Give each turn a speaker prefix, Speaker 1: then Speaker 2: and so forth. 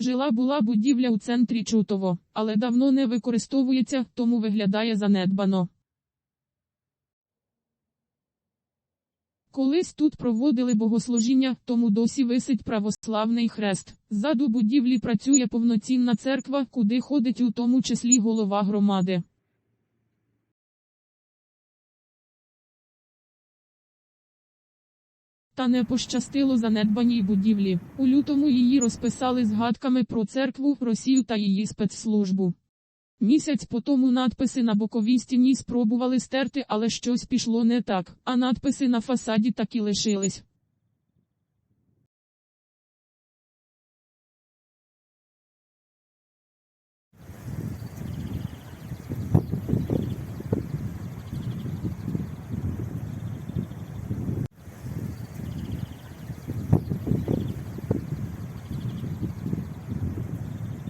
Speaker 1: Жила була будівля у центрі Чутово, але давно не використовується, тому виглядає занедбано. Колись тут проводили богослужіння, тому досі висить православний хрест. Ззаду будівлі працює повноцінна церква, куди ходить у тому числі голова громади. Та не пощастило занедбаній будівлі. У лютому її розписали згадками про церкву, Росію та її спецслужбу. Місяць по тому надписи на боковій стіні спробували стерти, але щось пішло не так, а надписи на фасаді так і лишились.